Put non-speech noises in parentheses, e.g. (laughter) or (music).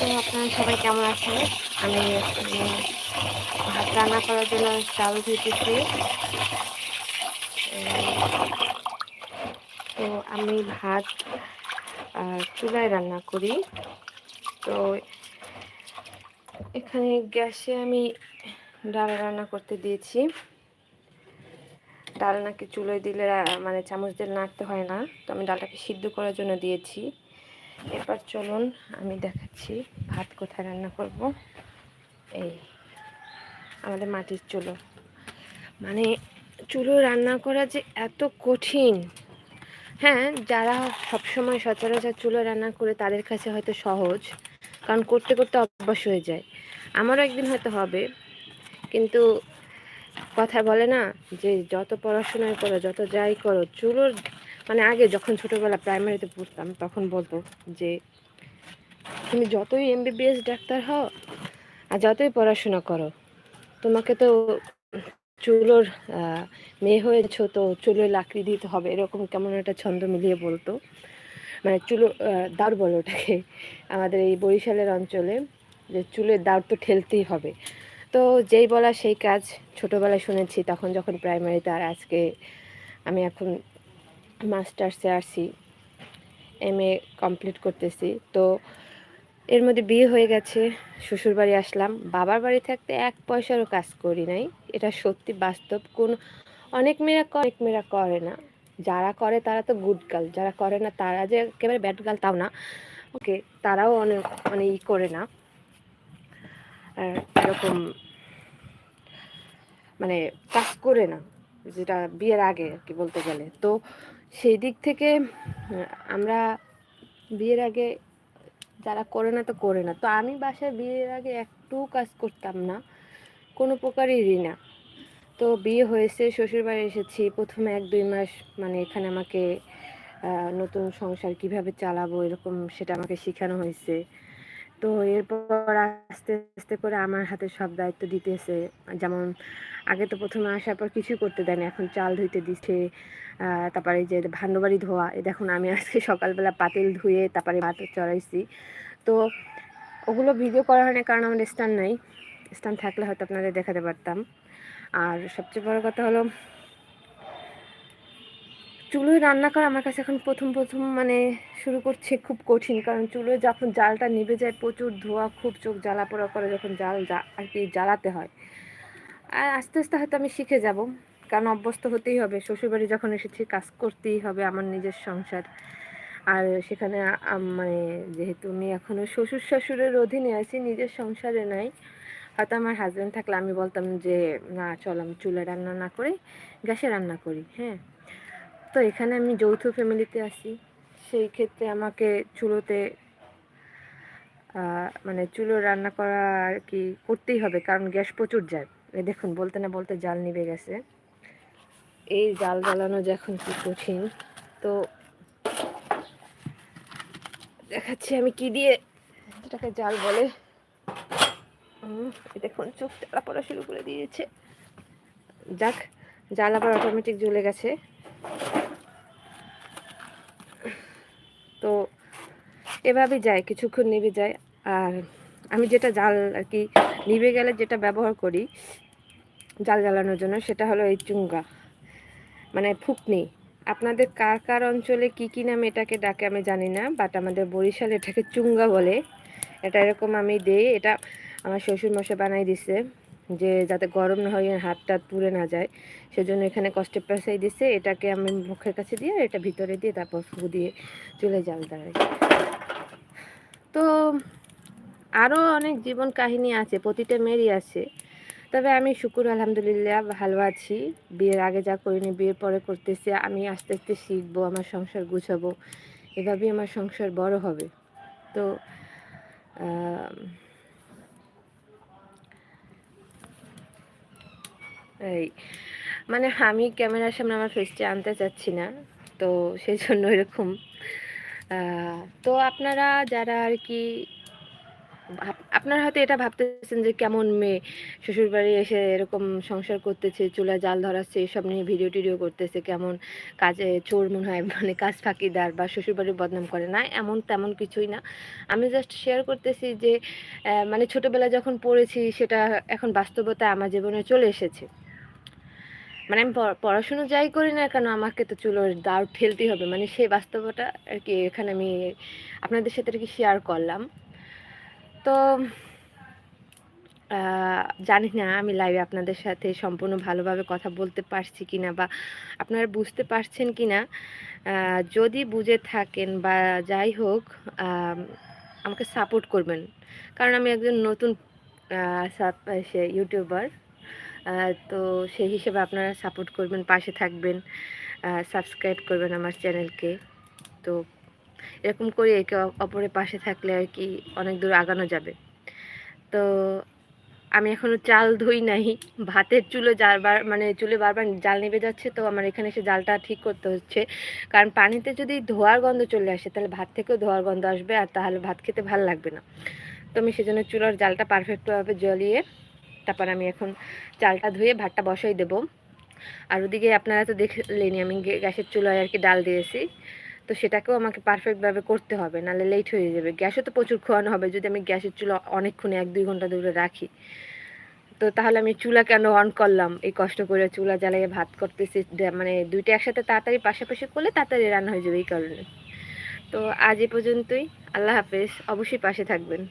তো আপনারা সবাই কেমন আছেন? আমি ভাত রান্না করার জন্য চাল ধুইতেছি। উম, তো আমি ভাত চুলায় রান্না করি। তো এখানে গ্যাসে আমি ডাল রান্না করতে দিয়েছি। ডাল নাকি চুলোয় দিলে মানে চামচ দিয়ে নাড়তে হয় না। তো আমি ডালটাকে সিদ্ধ করার জন্য দিয়েছি। এবার চলুন, আমি দেখাচ্ছি ভাত কোথায় রান্না করব। এই আমাদের মাটির চুলো। মানে চুলো রান্না করা যে এত কঠিন। হ্যাঁ যারা সবসময় সচরাচর চুলো রান্না করে তাদের কাছে হয়তো সহজ, কারণ করতে করতে অভ্যাস হয়ে যায়। আমারও একদিন হয়তো হবে, কিন্তু কথা বলে না যে যত পড়াশোনায় করো, যত যাই করো, চুলোর মানে আগে যখন ছোটোবেলা প্রাইমারিতে পড়তাম, তখন বলতো যে, তুমি যতই এমবিবিএস ডাক্তার হও আর যতই পড়াশোনা করো, তোমাকে তো চুলোর মেয়ে হয়েছো তো চুলোর লাকড়ি দিতে হবে। এরকম কেমন একটা ছন্দ মিলিয়ে বলতো। মানে চুলো দাঁড় বলো ওটাকে। আমাদের এই বরিশালের অঞ্চলে যে চুলের দাঁড় তো ঠেলতেই হবে। তো যেই বলা সেই কাজ ছোটোবেলায় শুনেছি, তখন যখন প্রাইমারিতে আর আজকে আমি এখন মাস্টার্সে আসি এম এ কমপ্লিট করতেছি। তো এর মধ্যে বিয়ে হয়ে গেছে শ্বশুরবাড়ি আসলাম। বাবার বাড়ি থাকতে এক পয়সারও কাজ করি নাই। এটা সত্যি বাস্তব। কোন, অনেক মেয়েরা অনেক মেয়েরা করে না। যারা করে তারা তো গুড গার্ল যারা করে না তারা যে একেবারে ব্যাড গার্ল তাও না। ওকে, তারাও অনেক মানে ই করে না। আর এরকম মানে কাজ করে না, যেটা বিয়ের আগে কি বলতে গেলে। তো সেই দিক থেকে, আমরা বিয়ের আগে যারা করে না তো করে না। তো আমি বাসায় বিয়ের আগে একটু কাজ করতাম না, কোনো প্রকারেরই না। তো বিয়ে হয়েছে, শ্বশুরবাড়ি এসেছি, প্রথমে এক দুই মাস মানে এখানে আমাকে নতুন সংসার কীভাবে চালাবো এরকম সেটা আমাকে শেখানো হয়েছে। তো এরপর আস্তে আস্তে করে আমার হাতে সব দায়িত্ব দিতেছে। যেমন আগে তো প্রথমে আসার পর কিছুই করতে দেয়নি, এখন চাল ধুইতে দিচ্ছে তারপরে যে ভান্ডবাড়ি ধোয়া, এই দেখুন আমি আজকে সকালবেলা পাতিল ধুয়ে তারপরে ভাত চড়াইছি। তো ওগুলো ভিডিও করা হয় না কারণ আমার স্ট্যান্ড নাই। স্ট্যান্ড থাকলে হয়তো আপনাদের দেখাতে পারতাম। আর সবচেয়ে বড় কথা হলো চুলোয় রান্না করা আমার কাছে এখন প্রথম প্রথম মানে শুরু করছে খুব কঠিন। কারণ চুলোয় যখন জালটা নিভে যায়, প্রচুর ধোয়া, খুব চোখ জ্বালা পোড়া করে যখন জাল আর কি জ্বালাতে হয়। আর আস্তে আস্তে হয়তো আমি শিখে যাব, কারণ অভ্যস্ত হতেই হবে। শ্বশুরবাড়ি যখন এসেছি, কাজ করতেই হবে আমার নিজের সংসার। আর সেখানে মানে যেহেতু আমি এখনও শ্বশুর শাশুড়ের অধীনে আছি, নিজের সংসারে নাই, হয়তো আমার হাজব্যান্ড থাকলে আমি বলতাম যে, না, চল আমি চুলে রান্না না করে গ্যাসে রান্না করি। হ্যাঁ। তো এখানে আমি যৌথ ফ্যামিলিতে আসি সেই ক্ষেত্রে আমাকে চুলোতে মানে চুলো রান্না করা আর কি করতেই হবে, কারণ গ্যাস প্রচুর যায় এই দেখুন, বলতে না বলতে জাল নিভে গেছে। এই জাল জ্বালানো যে এখন কি কঠিন। তো দেখাচ্ছি আমি কি দিয়ে এটাকে জাল বলে। দেখুন, চোখ জ্বালা পড়া শুরু করে দিয়েছে। যাক, জাল আবার অটোমেটিক জ্বলে গেছে তো এভাবেই যায়, কিছুক্ষণ নিভে যায়। আর আমি যেটা জাল আর কি নিভে গেলে যেটা ব্যবহার করি জাল জ্বালানোর জন্য, সেটা হলো এই চুঙ্গা। মানে ফুকনি। আপনাদের কার কার অঞ্চলে কি কি নামে এটাকে ডাকে আমি জানি না বাট আমাদের বরিশালে এটাকে চুঙ্গা বলে। এটা এরকম আমি দেই, এটা আমার শ্বশুর মশাই বানাই দিছে, যে যাতে গরম না হয় হাত টাত পুড়ে না যায়। সেজন্য এখানে কষ্টে পেঁচাই দিছে, এটাকে আমি মুখের কাছে দিয়ে, এটা ভিতরে দিয়ে, তারপর ফু দিয়ে চলে জাল দাঁড়াই তো আরও অনেক জীবন কাহিনী আছে, প্রতিটা মেয়েরই আছে। তবে আমি শুকুর, আলহামদুলিল্লাহ, ভালো আছি। বিয়ের আগে যা করিনি, বিয়ের পরে করতেছি। আমি আস্তে আস্তে শিখব, আমার সংসার গুছাবো। এভাবেই আমার সংসার বড় হবে। তো এই মানে আমি ক্যামেরার সামনে আমার ফেসটি আনতে চাচ্ছি না। তো সেই জন্য এরকম তো আপনারা যারা আর কি আপনারা হয়তো এটা ভাবতেছেন যে কেমন মেয়ে? শ্বশুরবাড়ি এসে এরকম সংসার করতেছে চুলা জাল ধরাচ্ছে, এসব নিয়ে ভিডিও টিডিও করতেছে, কেমন কাজে চোর মনে হয় (laughs) মানে কাজ ফাঁকিদার বা শ্বশুরবাড়ির বদনাম করে না, এমন তেমন কিছুই না। আমি জাস্ট শেয়ার করতেছি যে মানে ছোটোবেলায় যখন পড়েছি, সেটা এখন বাস্তবতায় আমার জীবনে চলে এসেছে। মানে আমি পড়া- পড়াশুনো যাই করি না কেন আমাকে তো চুলোর দাঁড় ঠেলতেই হবে। মানে সেই বাস্তবতা আর কি এখানে আমি আপনাদের সাথে আর কি শেয়ার করলাম। তো জানি না আমি লাইভে আপনাদের সাথে সম্পূর্ণ ভালোভাবে কথা বলতে পারছি কি না বা আপনারা বুঝতে পারছেন কি না যদি বুঝে থাকেন বা যাই হোক আমাকে সাপোর্ট করবেন। কারণ আমি একজন নতুন সে ইউটিউবার তো সেই হিসেবে আপনারা সাপোর্ট করবেন, পাশে থাকবেন সাবস্ক্রাইব করবেন আমার চ্যানেলকে তো এরকম করে একে অপরের পাশে থাকলে আর কি অনেক দূর আগানো যাবে। তো আমি এখনও চাল ধুই নাই, ভাতের চুলো যারবার মানে চুলে বারবার জাল নেবে যাচ্ছে, তো আমার এখানে এসে জালটা ঠিক করতে হচ্ছে। কারণ পানিতে যদি ধোয়ার গন্ধ চলে আসে, তাহলে ভাত থেকেও ধোয়ার গন্ধ আসবে, আর তাহলে ভাত খেতে ভালো লাগবে না। তো আমি সেজন্য চুলার জালটা পারফেক্টভাবে জ্বলিয়ে তারপর আমি এখন চালটা ধুয়ে ভাতটা বসাই দেবো। আর ওদিকে আপনারা তো দেখলেনি আমি গ্যাসের চুলায় আর কি ডাল দিয়েছি। তো সেটাকেও আমাকে পারফেক্টভাবে করতে হবে, নাহলে লেট হয়ে যাবে। গ্যাসও তো প্রচুর খোয়ানো হবে, যদি আমি গ্যাসের চুলা অনেকক্ষণ এক দুই ঘণ্টা ধরে রাখি। তো তাহলে আমি চুলা কেন অন করলাম? এই কষ্ট করে চুলা জ্বালিয়ে ভাত করতেছি মানে দুইটা একসাথে তাড়াতাড়ি পাশাপাশি করলে তাড়াতাড়ি রান্না হয়ে যাবে এই কারণে। তো আজ এ পর্যন্তই, আল্লাহ হাফেজ, অবশ্যই পাশে থাকবেন।